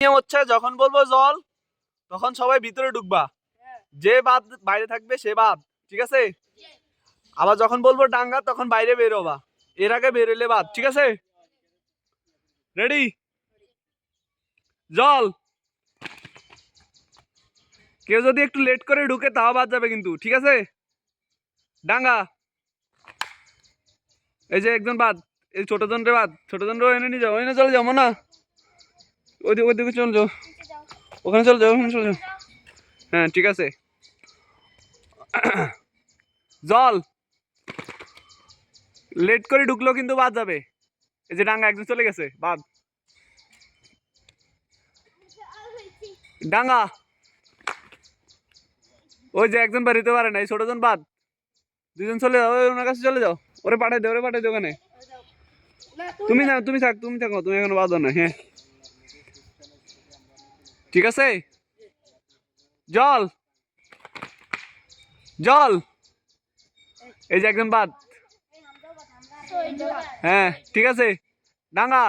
নিয়ম হচ্ছে যখন বলব জল, তখন সবাই ভিতরে ঢুকবা। যে বাদ বাইরে থাকবে, সে বাদ ঠিক আছে? আবার যখন বলব ডাঙ্গা, তখন বাইরে বেরোবা। এর আগে বেরোলে বাদ ঠিক আছে? রেডি জল! কেউ যদি একটু লেট করে ঢুকে, তাও বাদ যাবে কিন্তু, ঠিক আছে? ডাঙ্গা! এই যে একজন বাদ এই ছোট জনরে বাদ ছোট জনরে এনে নিয়ে যাও, এনে চলে যাও না ওইদিকে ওইদিকে চলে যাও। ওখানে চলে যাও ওখানে চলে যাও। হ্যাঁ ঠিক আছে। জল। লেট করে ঢুকলো কিন্তু বাদ যাবে। এই যে ডাঙ্গা একজন চলে গেছে বাদ। ডাঙ্গা। ওই যে একজন বাড়িতে পারে না এই ছোটজন বাদ। দুজন চলে যাও ওই ওনার কাছে চলে যাও। ওরে পাঠাই দে ওরে পাঠাই দে ওখানে। তুমি না তুমি থাক তুমি থাকো তুমি এখনও বাদ না হ্যাঁ। ঠিক আছে? জল। জল। এই যে একজন বাদ। হ্যাঁ ঠিক আছে। ডাঙ্গা।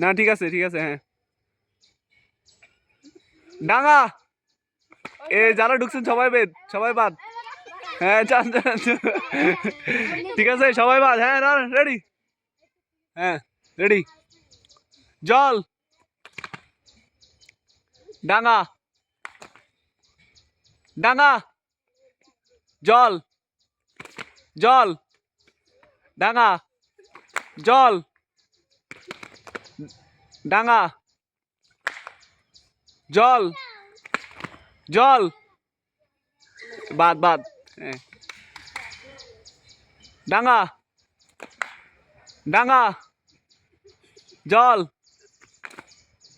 না, ঠিক আছে ঠিক আছে হ্যাঁ। ডাঙ্গা। এ, যারা ঢুকছেন সবাই বেদ, সবাই বাদ। হ্যাঁ চান চান। ঠিক আছে, সবাই বাদ। হ্যাঁ রেডি। হ্যাঁ রেডি। জল। ডাঙ্গা ডাঙ্গা জল। জল। ডাঙ্গা জল। ডাঙ্গা জল। জল। বাদ বাদ। ডাঙ্গা ডাঙ্গা জল।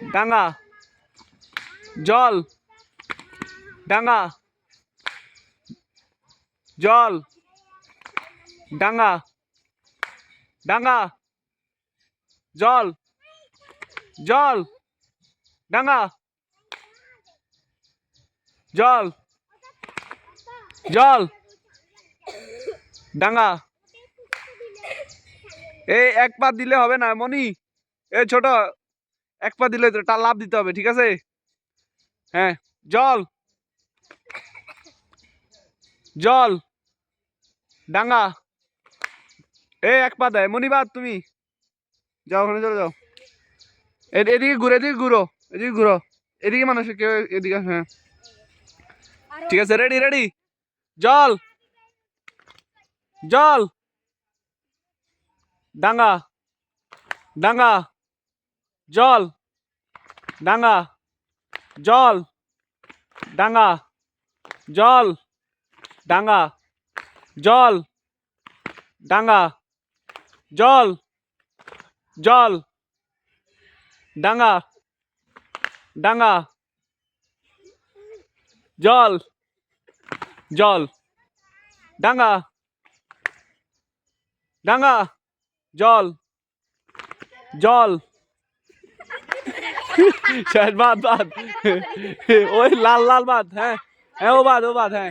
ডাঙ্গা। জল। ডাঙ্গা। জল। ডাঙ্গা। ডাঙ্গা। জল। জল। ডাঙ্গা। জল। জল। ডাঙ্গা। এই এক পা দিলে হবে না মনি এ ছোট। এক পা দিলে তা লাভ দিতে হবে ঠিক আছে? হ্যাঁ জল। জল। ডাঙ্গা। এই এক পা দেয় মনিবাদ তুমি। যাও ওখানে চলে যাও। এ- এদিকে ঘুরে এদিকে ঘুরো এদিকে ঘুরো। এদিকে মানুষ কেউ এদিকে আসে, হ্যাঁ ঠিক আছে রেডি রেডি জল। জল। ডাঙ্গা। ডাঙ্গা। জল ডাঙ্গা জল ডাঙ্গা জল ডাঙ্গা জল ডাঙ্গা জল জল ডাঙ্গা ডাঙ্গা জল জল ডাঙ্গা ডাঙ্গা জল জল শেষ বাদ বাদ ওই লাল লাল বাদ হ্যাঁ হ্যাঁ ও বাদ ও বাদ হ্যাঁ